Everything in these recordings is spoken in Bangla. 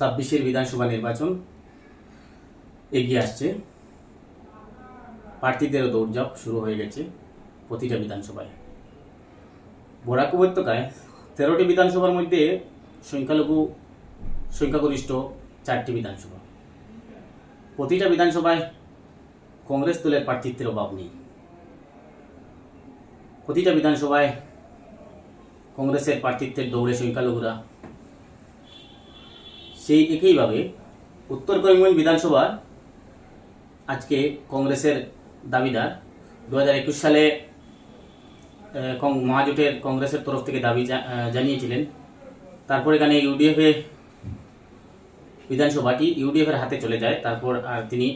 ছাব্বিশের বিধানসভা নির্বাচন এগিয়ে আসছে। প্রার্থীদেরও দৌড়ঝাঁপ শুরু হয়ে গেছে প্রতিটা বিধানসভায়। বরাক উপত্যকায় তেরোটি বিধানসভার মধ্যে সংখ্যালঘু, সংখ্যাগরিষ্ঠ চারটি বিধানসভা। প্রতিটা বিধানসভায় কংগ্রেস দলের প্রার্থিত্বের অভাব নেই। প্রতিটা বিধানসভায় কংগ্রেসের প্রার্থিত্বের দৌড়ে সংখ্যালঘুরা সেই একইভাবে উত্তর করিমগঞ্জ বিধানসভা আজকে কংগ্রেসের দাবিদার। দু একুশ সালে মহাজোটের কংগ্রেসের তরফ থেকে দাবি জানিয়েছিলেন। তারপর এখানে ইউডিএফে বিধানসভাটি ইউডিএফের হাতে চলে যায়। তারপর আর তিনি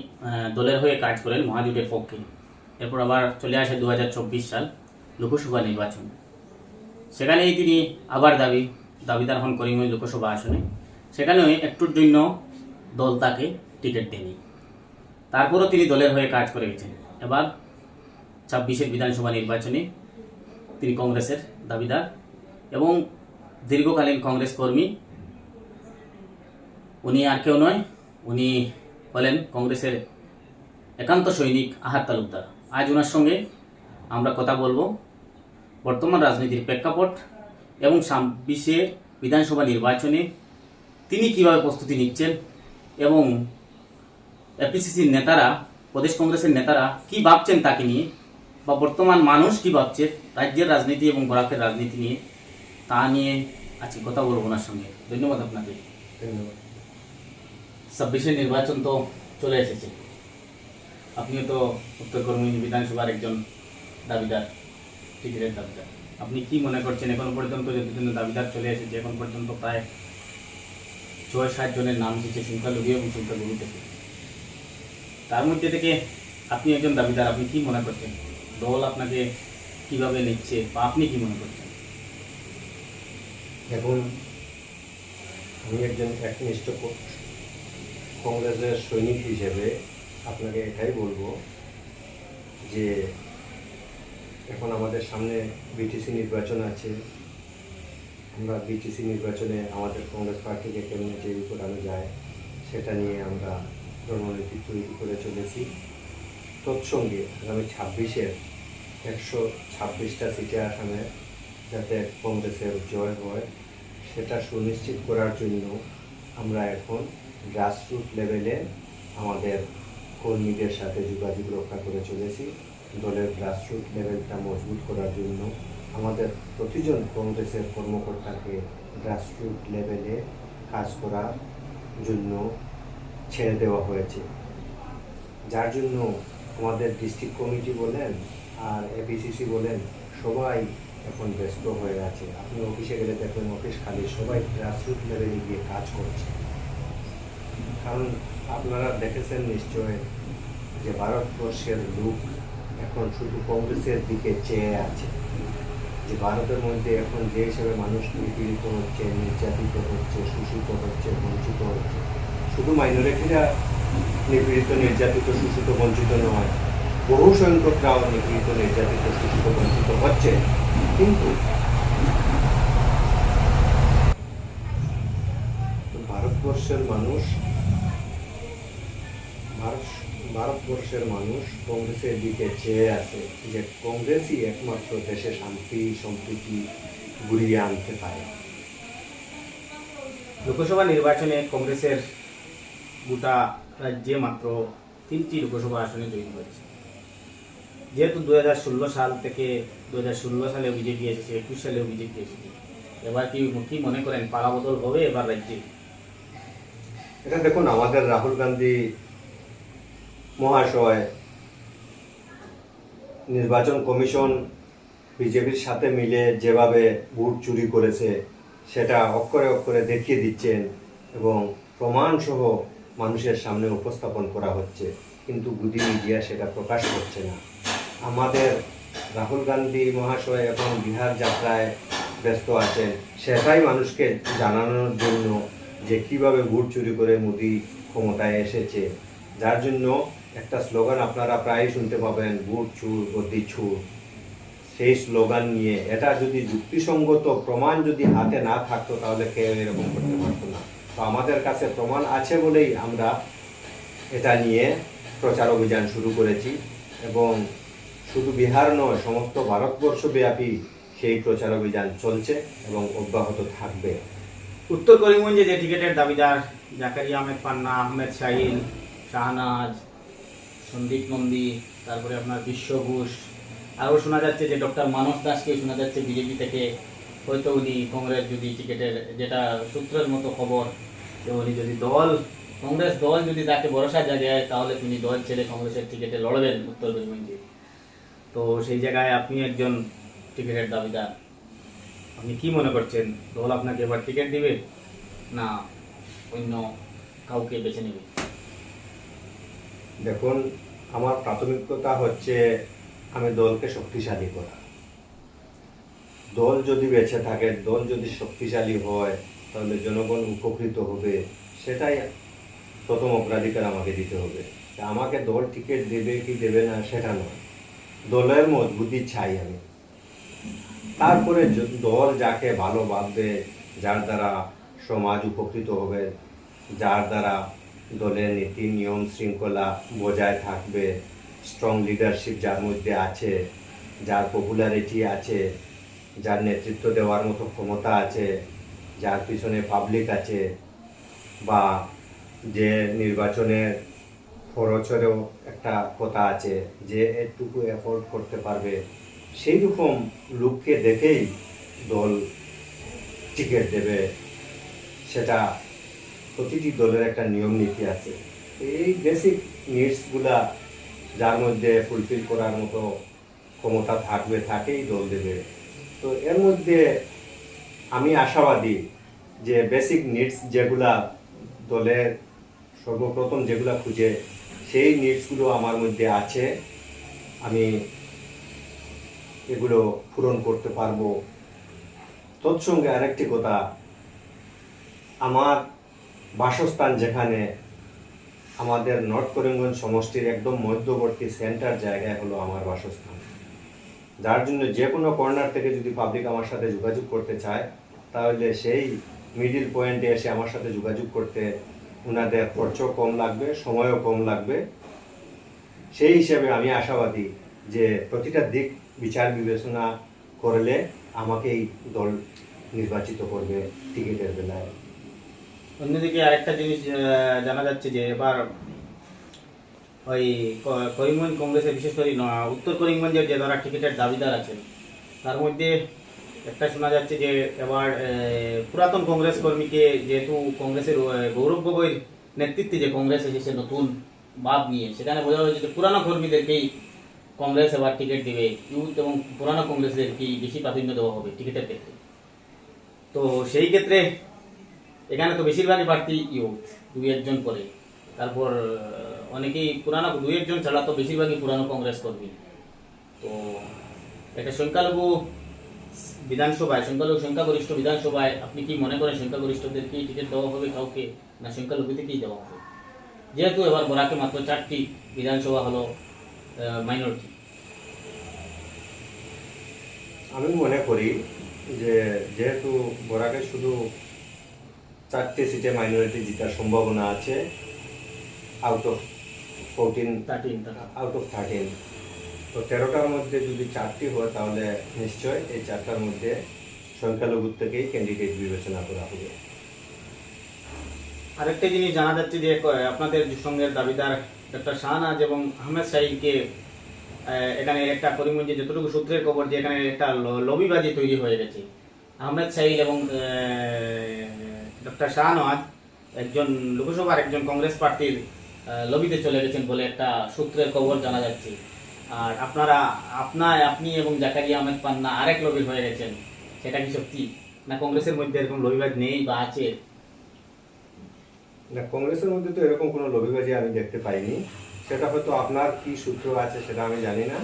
দলের হয়ে কাজ করেন মহাজোটের পক্ষে। এরপর আবার চলে আসে দু হাজার চব্বিশ সাল লোকসভা নির্বাচন। সেখানেই তিনি আবার দাবি, দাবিদার হন করিমগঞ্জ লোকসভা আসনে। সেখানেও একটুর জন্য দল তাকে টিকিট দেয়নি। তারপরও তিনি দলের হয়ে কাজ করে গেছেন। এবার ছাব্বিশের বিধানসভা নির্বাচনে তিনি কংগ্রেসের দাবিদার এবং দীর্ঘকালীন কংগ্রেস কর্মী। উনি আর কেউ নয়, উনি হলেন কংগ্রেসের একান্ত সৈনিক আহাত তালুকদার। আজ ওনার সঙ্গে আমরা কথা বলব বর্তমান রাজনীতির প্রেক্ষাপট এবং ছাব্বিশে বিধানসভা নির্বাচনে তিনি কীভাবে প্রস্তুতি নিচ্ছেন? এবং এপিসিসির নেতারা প্রদেশ কংগ্রেসের নেতারা কি ভাবছেন তাকে নিয়ে? বা বর্তমান মানুষ কি ভাবছে রাজ্যের রাজনীতি এবং বরাকের রাজনীতি নিয়ে? তা নিয়ে আজকে কথা বলব ওনার সঙ্গে। ধন্যবাদ আপনাকে। ধন্যবাদ। ছাব্বিশের নির্বাচন তো চলে এসেছে। আপনিও তো উত্তর কর্মী বিধানসভার একজন দাবিদার টিকিটের দাবিদার। আপনি কি মনে করছেন এখন পর্যন্ত যতদিন দাবিদার চলে এসেছে এখন পর্যন্ত প্রায় ছয়, সাত জনের নাম এসেছে সংখ্যালঘু এবং সংখ্যালঘু থেকে। তার মধ্যে থেকে আপনি একজন দাবিদার, আপনি কি মনে করছেন? দল আপনাকে কীভাবে নিচ্ছে বা আপনি কি মনে করছেন? এখন আমি একজন একনিষ্ঠ কংগ্রেসের সৈনিক হিসেবে আপনাকে এটাই বলব যে এখন আমাদের সামনে বিটিসি নির্বাচন আছে। আমরা বিটিসি নির্বাচনে আমাদের কংগ্রেস পার্টিকে কেমনে জয়ী করানো যায়, সেটা নিয়ে আমরা রণনীতি তৈরি করে চলেছি। তৎসঙ্গে আগামী ছাব্বিশের একশো ছাব্বিশটা সিটে আসামে যাতে কংগ্রেসের জয় হয়, সেটা সুনিশ্চিত করার জন্য আমরা এখন গ্রাসরুট লেভেলে আমাদের কর্মীদের সাথে যোগাযোগ রক্ষা করে চলেছি। দলের গ্রাসরুট লেভেলটা মজবুত করার জন্য আমাদের প্রতিজন কংগ্রেসের কর্মকর্তাকে গ্রাসরুট লেভেলে কাজ করার জন্য ছেড়ে দেওয়া হয়েছে। যার জন্য আমাদের ডিস্ট্রিক্ট কমিটি বলেন আর এপিসিসি বলেন সবাই এখন ব্যস্ত হয়ে আছে। আপনি অফিসে গেলে দেখবেন অফিস খালি, সবাই গ্রাসরুট লেভেলে গিয়ে কাজ করছে। কারণ আপনারা দেখেছেন নিশ্চয় যে ভারতবর্ষের লোক এখন শুধু কংগ্রেসের দিকে চেয়ে আছে। যে ভারতের মধ্যে এখন যে হিসেবে মানুষ নিপীড়িত হচ্ছে, নির্যাতিত হচ্ছে, শোষিত হচ্ছে, বঞ্চিত হচ্ছে, শুধু মাইনরিটিরা নিপীড়িত, নির্যাতিত, শোষিত, বঞ্চিত নয়, বহু সংখ্যকরাও নিপীড়িত, নির্যাতিত, শোষিত, বঞ্চিত হচ্ছে। কিন্তু ভারতবর্ষের মানুষ ভারতবর্ষের মানুষ কংগ্রেসের দিকে চেয়ে আছে যে কংগ্রেসই একমাত্র দেশে শান্তি সম্প্রীতি ঘুরিয়ে আনতে পারে। লোকসভা নির্বাচনে কংগ্রেসের গোটা রাজ্যে মাত্র তিনটি লোকসভা আসনে জয়ী হয়েছে। যেহেতু দু হাজার ষোলো সাল থেকে দু হাজার ষোলো সালে বিজেপি এসেছে একুশ সালেও বিজেপি এসেছে এবার কি কি মনে করেন পালা বদল হবে এবার রাজ্যে? এটা দেখুন আমাদের রাহুল গান্ধী মহাশয় নির্বাচন কমিশন বিজেপির সাথে মিলে যেভাবে ভোট চুরি করেছে, সেটা অক্ষরে অক্ষরে দেখিয়ে দিচ্ছেন এবং প্রমাণসহ মানুষের সামনে উপস্থাপন করা হচ্ছে। কিন্তু গুদি মিডিয়া সেটা প্রকাশ করছে না। আমাদের রাহুল গান্ধী মহাশয় এখন বিহার যাত্রায় ব্যস্ত আছেন, সেটাই মানুষকে জানানোর জন্য যে কীভাবে ভোট চুরি করে মোদি ক্ষমতায় এসেছে। যার জন্য একটা স্লোগান আপনারা প্রায়ই শুনতে পাবেন ভোট চুর গতি ছুর সেই স্লোগান নিয়ে। এটা যদি যুক্তিসঙ্গত প্রমাণ যদি হাতে না থাকতো, তাহলে কেউ এরকম করতে পারতো না। তো আমাদের কাছে প্রমাণ আছে বলেই আমরা এটা নিয়ে প্রচার অভিযান শুরু করেছি। এবং শুধু বিহার নয়, সমস্ত ভারতবর্ষব্যাপী সেই প্রচার অভিযান চলছে এবং অব্যাহত থাকবে। উত্তর করিমগঞ্জে যে টিকিটের দাবিদার, জাকারিয়া আহমেদ পান্না, আহমেদ শাহিন, শাহনাজ সন্দীপ নন্দী, তারপরে আপনার বিশ্ব ঘোষ। আরও শোনা যাচ্ছে যে ডক্টর মানস দাসকে শোনা যাচ্ছে বিজেপি থেকে। হয়তো উনি কংগ্রেস যদি টিকিটের যেটা সূত্রের মতো খবর, যে উনি যদি দল, কংগ্রেস দল যদি তাকে ভরসা জায়গায় তাহলে তিনি দল ছেড়ে কংগ্রেসের টিকিটে লড়বেন উত্তর করিমগঞ্জে তো সেই জায়গায় আপনি একজন টিকিটের দাবিদার। আপনি কি মনে করছেন? দল আপনাকে এবার টিকিট দিবে না অন্য কাউকে বেছে নেবে? দেখুন আমার প্রাথমিকতা হচ্ছে আমি দলকে শক্তিশালী করা। দল যদি বেঁচে থাকে, দল যদি শক্তিশালী হয়, তাহলে জনগণ উপকৃত হবে। সেটাই প্রথম অগ্রাধিকার আমাকে দিতে হবে। আমাকে দল টিকিট দেবে কি দেবে না, সেটা নয়। দলের মজবুতি চাই আমি। তারপরে দল যাকে ভালো ভাববে, যার দ্বারা সমাজ উপকৃত হবে, যার দ্বারা দলের নীতি, নিয়ম, শৃঙ্খলা বজায় থাকবে। স্ট্রং লিডারশিপ যার মধ্যে আছে, যার পপুলারিটি আছে, যার নেতৃত্ব দেওয়ার মতো ক্ষমতা আছে, যার পিছনে পাবলিক আছে বা যে নির্বাচনের খরচেরও একটা কথা আছে, যে এটুকু এফোর্ড করতে পারবে সেই রকম লোককে দেখেই দল টিকিট দেবে। সেটা প্রতিটি দলের একটা নিয়ম নীতি আছে। এই বেসিক নিডসগুলা যার মধ্যে ফুলফিল করার মতো ক্ষমতা থাকবে, তাকেই দল দেবে। তো এর মধ্যে আমি আশাবাদী যে বেসিক নিডস যেগুলা দলের সর্বপ্রথম যেগুলা খুঁজে, সেই নিডসগুলো আমার মধ্যে আছে। আমি এগুলো পূরণ করতে পারব। তৎসঙ্গে আরেকটি কথা, আমার বাসস্থান যেখানে আমাদের নর্থ করিমগঞ্জ সমষ্টির একদম মধ্যবর্তী সেন্টার জায়গায় হলো আমার বাসস্থান। যার জন্য যে কোনো কর্নার থেকে যদি পাবলিক আমার সাথে যোগাযোগ করতে চায়, তাহলে সেই মিডিল পয়েন্টে এসে আমার সাথে যোগাযোগ করতে ওনাদের খরচও কম লাগবে, সময়ও কম লাগবে। সেই হিসেবে আমি আশাবাদী যে প্রতিটা দিক বিচার বিবেচনা করলে আমাকেই দল নির্বাচিত করবে টিকিটের বেলায়। অন্যদিকে আরেকটা জিনিস জানা যাচ্ছে যে এবার ওই করিমগঞ্জ কংগ্রেসে বিশেষ করে উত্তর করিমগঞ্জের যে যারা টিকিটের দাবিদার আছেন, তার মধ্যে একটা শোনা যাচ্ছে যে এবার পুরাতন কংগ্রেস কর্মীকে যেহেতু কংগ্রেসের গৌরব গগৈর নেতৃত্বে যে কংগ্রেস এসেছে নতুন ভাব নিয়ে, সেখানে বোঝা হয়েছে যে পুরানো কর্মীদেরকেই কংগ্রেস এবার টিকিট দেবে, ইউথ এবং পুরানো কংগ্রেসদেরকেই বেশি প্রাধান্য দেওয়া হবে টিকিটের ক্ষেত্রে। তো সেই ক্ষেত্রে এখানে তো বেশিরভাগই প্রার্থী ইউথ, দুই একজন করে। তারপর অনেকেই পুরানো, দুই একজন ছাড়া তো বেশিরভাগই পুরানো কংগ্রেস কর্মী। তো একটা সংখ্যালঘু বিধানসভায়, সংখ্যালঘু সংখ্যাগরিষ্ঠ বিধানসভায় আপনি কি মনে করেন সংখ্যাগরিষ্ঠদেরকে টিকিট দেওয়া হবে কাউকে, না সংখ্যালঘু থেকেই দেওয়া হবে? যেহেতু এবার বরাকে মাত্র চারটি বিধানসভা হলো মাইনরিটি আমি মনে করি যে, যেহেতু বরাকে শুধু চারটে সিটে মাইনরিটি জিতার সম্ভাবনা আছে out of fourteen thirteen out of thirteen তো তেরোটার মধ্যে যদি চারটি হয় তাহলে নিশ্চয় এই চারটার মধ্যে সংখ্যালঘু থেকেই ক্যান্ডিডেট বিবেচনা করা হবে। আরেকটা জিনিস জানা যাচ্ছে যে আপনাদের সঙ্গের দাবিদার ডক্টর শাহনাজ এবং আহমেদ আহ, এখানে একটা করিমগঞ্জে যতটুকু সূত্রের খবর যে এখানে একটা লবিবাজি তৈরি হয়ে গেছে। আহমেদ শাহিল এবং ডক্টর শাহনওয়াজ একজন লোকসভার একজন কংগ্রেস পার্টির লবিতে চলে গেছেন বলে একটা সূত্রের খবর জানা যাচ্ছে। আর আপনারা আপনার আপনি এবং জাকারিয়া আহমেদ পান্না আরেক লবি হয়ে গেছেন। সেটা কি সত্যি? না কংগ্রেসের মধ্যে এরকম লবিবাজ নেই বা আছে? না, কংগ্রেসের মধ্যে তো এরকম কোনো লবিবাজি আমি দেখতে পাইনি। সেটা হয়তো আপনার কি সূত্র আছে সেটা আমি জানি না।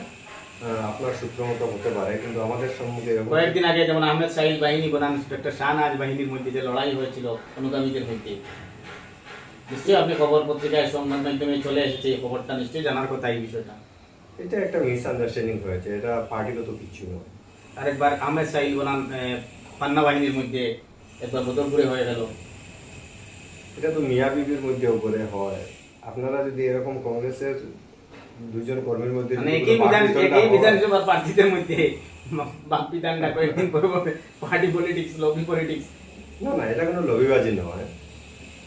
আপনার সূত্র মতো হতে পারে কিন্তু আমাদের সম্মুখে কয়েকদিন আগে যেমন আহমেদ সাহিল বাহিনী বনাম ডক্টর শাহনাজ বাহিনীর মধ্যে যে লড়াই হয়েছিল অনুগামীদের মধ্যে। নিশ্চয়ই আপনি খবর পত্রিকায় সংবাদ মাধ্যমে চলে এসেছে এই খবরটা নিশ্চয়ই জানার কথা এই বিষয়টা। এটা একটা মিসআন্ডারস্ট্যান্ডিং হয়েছে এটা পার্টিগত কিছু নয়। আরেকবার আহমেদ সাহিল বনাম পান্না বাহিনীর মধ্যে একবার বদলপুরে হয়ে গেল। এটা তো মিয়া বিবির মধ্যে উপরে হয়। আপনারা যদি এরকম কংগ্রেসের দুজন কর্মীর মধ্যে মানে একই বিধান একই বিধানসভার প্রার্থীদের মধ্যে বাপ বিধানটা কয়েকদিন পরে পার্টি পলিটিক্স লবি পলিটিক্স না না এটা কোনো লবিবাজি নয়।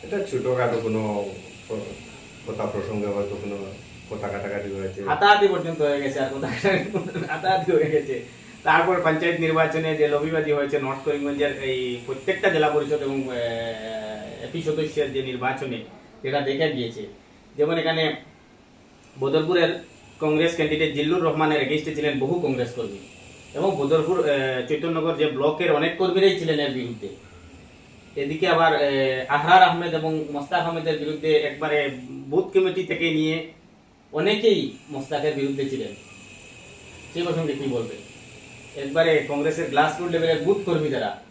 এটা ছোটখাটো কোনো কথা প্রসঙ্গে হয়তো কোনো কথা কাটাকাটি হয়েছে। হাতাহাতি পর্যন্ত হয়ে গেছে আর কোথাও হাতাহাতি হয়ে গেছে। তারপর পঞ্চায়েত নির্বাচনে যে লবিবাজি হয়েছে নর্থ করিমগঞ্জের এই প্রত্যেকটা জেলা পরিষদ এবং এপি সদস্যের যে নির্বাচনে যেটা দেখা গিয়েছে। যেমন এখানে বদরপুরের কংগ্রেস ক্যান্ডিডেট জিল্লুর রহমানের এগেইনস্টে ছিলেন বহু কংগ্রেস কর্মী। এবং বদরপুর আহ, চৈতন্যনগর যে ব্লকের অনেক কর্মীরাই ছিলেন এর বিরুদ্ধে। এদিকে আবার আহরার আহমেদ এবং মোস্তাক আহমেদের বিরুদ্ধে একবারে বুথ কমিটি থেকে নিয়ে অনেকেই মোস্তাকের বিরুদ্ধে ছিলেন। সেই প্রসঙ্গে কি বলবে? একবারে কংগ্রেসের গ্লাস রুট লেভেলের বুথ কর্মী যারা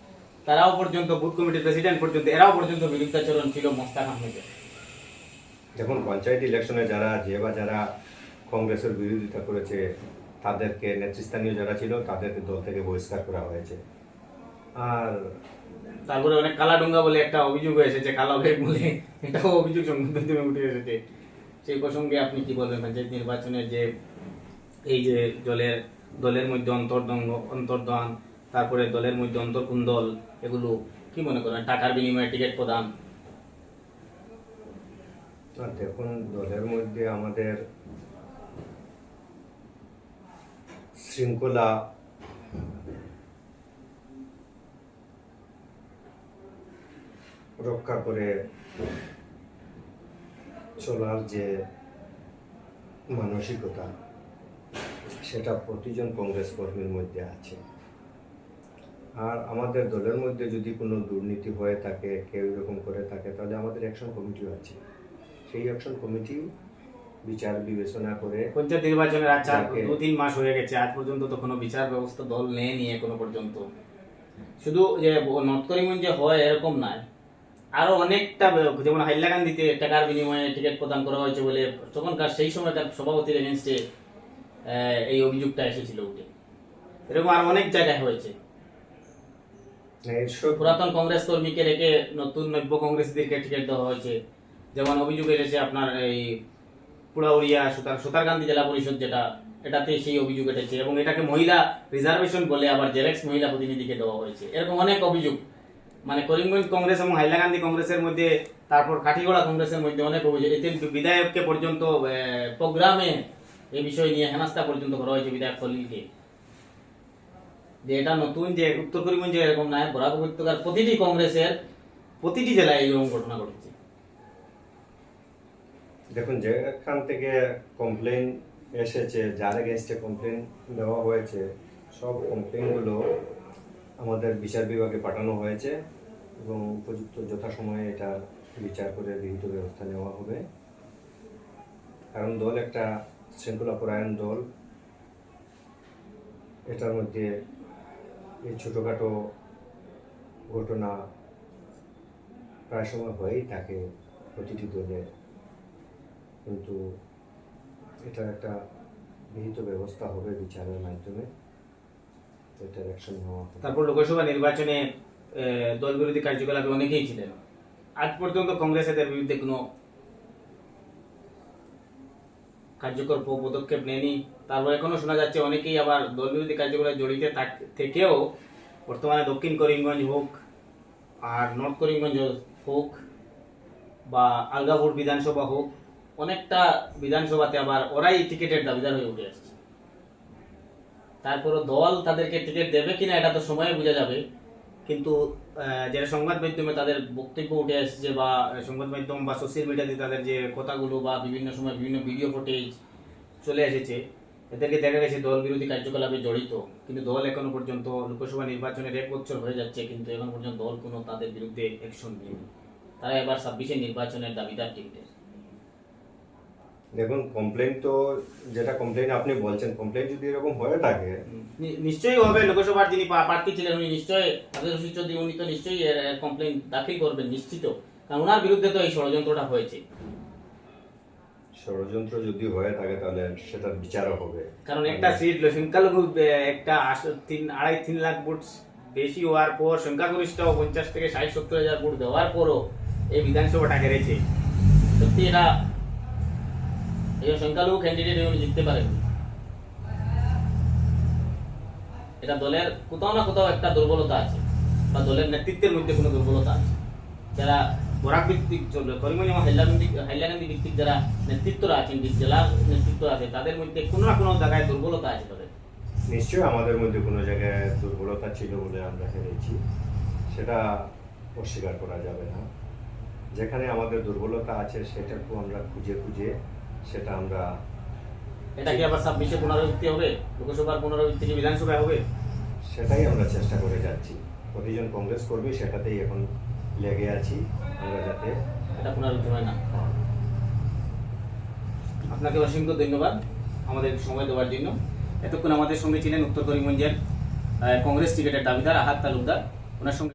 তারাও পর্যন্ত বুথ কমিটির প্রেসিডেন্ট পর্যন্ত এরাও পর্যন্ত বিরুদ্ধাচরণ ছিল মোস্তাক আহমেদের। দেখুন, পঞ্চায়েত ইলেকশনে যারা, যে বা যারা কংগ্রেসের বিরোধিতা করেছে, তাদেরকে নেতৃস্থানীয় যারা ছিল, তাদেরকে দল থেকে বহিষ্কার করা হয়েছে। আর তারপরে অনেক কালাডুঙ্গা বলে একটা অভিযোগ হয়েছে, যে কালো ব্যাগ বলে এটাও অভিযোগ সংবাদমাধ্যমে উঠে এসেছে। সেই প্রসঙ্গে আপনি কি বলবেন? পঞ্চায়েত নির্বাচনের যে এই যে দলের দলের মধ্যে অন্তর্দঙ্গ অন্তর্দান তারপরে দলের মধ্যে অন্তর্কুন্দল, এগুলো কি মনে করেন? টাকার বিনিময়ে টিকিট প্রদান দেখুন, দলের মধ্যে আমাদের শৃঙ্খলা, রক্ষা করে চলার যে মানসিকতা, সেটা প্রতিজন কংগ্রেস কর্মীর মধ্যে আছে। আর আমাদের দলের মধ্যে যদি কোনো দুর্নীতি হয়ে থাকে, কেউ এরকম করে থাকে, তাহলে আমাদের অ্যাকশন কমিটিও আছে। সেই অ্যাকশন কমিটি বিচার বিবেচনা করে পঞ্চায়েত নির্বাচনের আজ চার দু তিন মাস হয়ে গেছে আজ পর্যন্ত তো কোনো বিচার ব্যবস্থা দল নেয়নি এখনও পর্যন্ত। শুধু যে নর্থ করিমগঞ্জে হয় এরকম নয় আরও অনেকটা যেমন হাইলাকান্দিতে টাকার বিনিময়ে টিকিট প্রদান করা হয়েছে বলে তখনকার সেই সময়কার সভাপতির এগেনস্টে এই অভিযোগটা এসেছিল উঠে। এরকম আর অনেক জায়গায় হয়েছে। পুরাতন কংগ্রেস কর্মীকে রেখে নতুন নব্য কংগ্রেসীদেরকে টিকিট দেওয়া হয়েছে। যেমন অভিযোগ এসেছে আপনার এই পুড়াউড়িয়া সুতার সুতারকান্দি জেলা পরিষদ যেটা, এটাতে সেই অভিযোগ এসেছে এবং এটাকে মহিলা রিজার্ভেশন বলে আবার জেরেক্স মহিলা প্রতিনিধিকে দেওয়া হয়েছে। এরকম অনেক অভিযোগ। মানে করিমগঞ্জ কংগ্রেস এবং হাইলাকান্দি কংগ্রেসের মধ্যে, তারপর কাঠিগড়া কংগ্রেসের মধ্যে অনেক অভিযোগ। এতে বিধায়ককে পর্যন্ত প্রোগ্রামে এই বিষয় নিয়ে হেনাস্তা পর্যন্ত করা হয়েছে বিধায়ক খলিলকে। যে এটা নতুন, যে উত্তর করিমগঞ্জে এরকম নয় বরাক উপত্যকার প্রতিটি কংগ্রেসের প্রতিটি জেলায় এইরকম ঘটনা ঘটেছে। দেখুন, যেখান থেকে কমপ্লেন এসেছে, যার এগেনস্টে কমপ্লেন দেওয়া হয়েছে, সব কমপ্লেনগুলো আমাদের বিচার বিভাগে পাঠানো হয়েছে এবং উপযুক্ত যথাসময়ে এটা বিচার করে বিহিত ব্যবস্থা নেওয়া হবে। কারণ দল একটা শৃঙ্খলা পরায়ণ দল। এটার মধ্যে এই ছোটোখাটো ঘটনা প্রায় সময় হয়েই থাকে প্রতিটি দলে কিন্তু এটা একটা বিহিত ব্যবস্থা হবে বিচারের মাধ্যমে। এটার অ্যাকশন নেওয়া তারপর লোকসভা নির্বাচনে দল বিরোধী কার্যকলাপে অনেকেই ছিলেন। আজ পর্যন্ত কংগ্রেস এদের বিরুদ্ধে কোনো কার্যকর পদক্ষেপ নেয়নি। তারপর এখনও শোনা যাচ্ছে অনেকেই আবার দল বিরোধী কার্যকলাপে জড়িত থেকেও বর্তমানে দক্ষিণ করিমগঞ্জ হোক আর নর্থ করিমগঞ্জ হোক বা আলগাপুর বিধানসভা হোক অনেকটা বিধানসভাতে আবার ওরাই টিকিটের দাবিদার হয়ে উঠে আসছে। তারপরও দল তাদেরকে টিকিট দেবে কিনা এটা তো সময়ে বোঝা যাবে। কিন্তু যারা সংবাদ মাধ্যমে তাদের বক্তব্য উঠে আসছে বা সংবাদ মাধ্যম বা সোশ্যাল মিডিয়াতে তাদের যে কথাগুলো বা বিভিন্ন সময় বিভিন্ন ভিডিও ফুটেজ চলে এসেছে, এদেরকে দেখা গেছে দল বিরোধী কার্যকলাপে জড়িত। কিন্তু দল এখনও পর্যন্ত লোকসভা নির্বাচনের এক বছর হয়ে যাচ্ছে, কিন্তু এখন পর্যন্ত দল কোনো তাদের বিরুদ্ধে অ্যাকশন নেয়নি। তারা এবার ছাব্বিশে নির্বাচনের দাবিদার টিকিটের। দেখুন কমপ্লেন তো যেটা কমপ্লেন আপনি বলছেন কমপ্লেন যদি এরকম হয়ে থাকে নিশ্চয়ই হবে লোকসভার যিনি প্রার্থী ছিলেন উনি নিশ্চয়ই আব্দুল রশিদ চৌধুরী উনি তো নিশ্চয়ই কমপ্লেন দাখিল করবেন নিশ্চিত। কারণ ওনার বিরুদ্ধে তো এই ষড়যন্ত্রটা হয়েছে। ষড়যন্ত্র যদি হয়ে থাকে তাহলে সেটার বিচারও হবে। কারণ একটা সিট সংখ্যালঘু একটা তিন আড়াই তিন লাখ ভোট বেশি হওয়ার পর সংখ্যাগরিষ্ঠ পঞ্চাশ থেকে ষাট সত্তর হাজার ভোট দেওয়ার পরও এই বিধানসভাটা হেরেছে। সত্যি এটা এই সংখ্যালঘু ক্যান্ডিডেট উনি জিততে পারেন। এটা দলের কোথাও না কোথাও একটা দুর্বলতা আছে, বা দলের নেতৃত্বের মধ্যে কোনো দুর্বলতা আছে। যারা বরাক ভিত্তিক করিমনি হাইলাকান্দি ভিত্তিক যারা নেতৃত্বরা আছেন জেলার নেতৃত্ব আছে, তাদের মধ্যে কোনো না কোনো জায়গায় দুর্বলতা আছে তাদের। নিশ্চয়ই আমাদের মধ্যে কোনো জায়গায় দুর্বলতা ছিল বলে আমরা হেরেছি সেটা অস্বীকার করা যাবে না। যেখানে আমাদের দুর্বলতা আছে সেটাকে আমরা খুঁজে খুঁজে সেটা আমরা এটা কি আবার ছাব্বিশে পুনরাবৃত্তি হবে? লোকসভার পুনরাবৃত্তি কি বিধানসভায় হবে? সেটাই আমরা চেষ্টা করে যাচ্ছি। প্রতিজন কংগ্রেস কর্মী সেটাতেই এখন লেগে আছি আমরা যাতে এটা পুনরাবৃত্তি হয় না। আপনাকে অসংখ্য ধন্যবাদ আমাদের সময় দেওয়ার জন্য। এতক্ষণ আমাদের সঙ্গে ছিলেন উত্তর করিমগঞ্জের কংগ্রেস টিকেটের দাবিদার আহাত তালুকদার। ওনার সঙ্গে